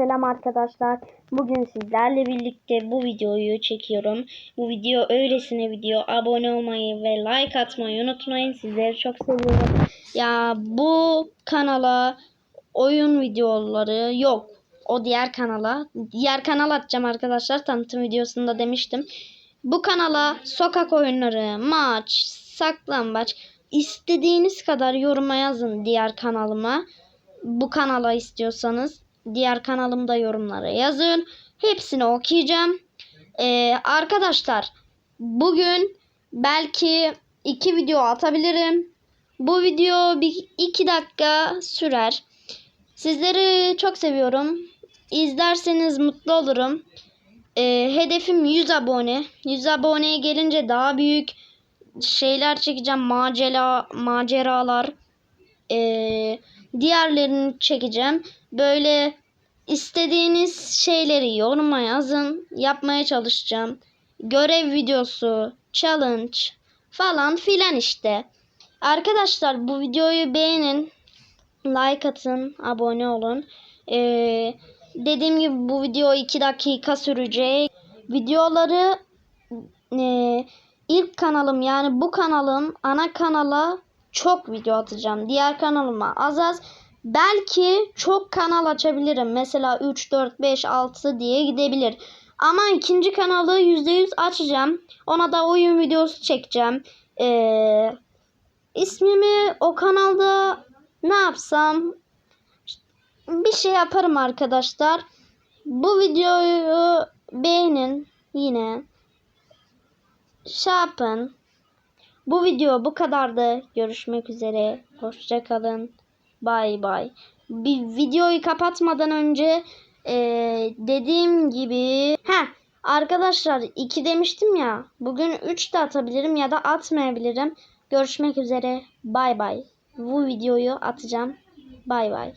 selam arkadaşlar. Bugün sizlerle birlikte bu videoyu çekiyorum. Bu video öylesine video. Abone olmayı ve like atmayı unutmayın. Sizleri çok seviyorum. Ya bu kanala oyun videoları yok. O diğer kanala. Diğer kanal atacağım arkadaşlar. Tanıtım videosunda demiştim. Bu kanala sokak oyunları, maç, saklambaç istediğiniz kadar yoruma yazın diğer kanalıma. Bu kanala istiyorsanız diğer kanalımda yorumlara yazın. Hepsini okuyacağım. Ee, arkadaşlar bugün belki iki video atabilirim. Bu video bir iki dakika sürer. Sizleri çok seviyorum. İzlerseniz mutlu olurum. Ee, hedefim 100 abone. 100 aboneye gelince daha büyük şeyler çekeceğim. Macera, maceralar. Ee, diğerlerini çekeceğim. Böyle istediğiniz şeyleri yoruma yazın. Yapmaya çalışacağım. Görev videosu, challenge falan filan işte. Arkadaşlar bu videoyu beğenin. Like atın, abone olun. Ee, dediğim gibi bu video 2 dakika sürecek. Videoları e, ilk kanalım yani bu kanalın ana kanala çok video atacağım. Diğer kanalıma az az. Belki çok kanal açabilirim. Mesela 3, 4, 5, 6 diye gidebilir. Ama ikinci kanalı %100 açacağım. Ona da oyun videosu çekeceğim. Ee, ismimi o kanalda ne yapsam bir şey yaparım arkadaşlar. Bu videoyu beğenin yine. Şey yapın. Bu video bu kadardı. Görüşmek üzere. Hoşça kalın. Bay bay. Bir videoyu kapatmadan önce eee, dediğim gibi ha arkadaşlar 2 demiştim ya. Bugün 3 de atabilirim ya da atmayabilirim. Görüşmek üzere. Bay bay. Bu videoyu atacağım. Bay bay.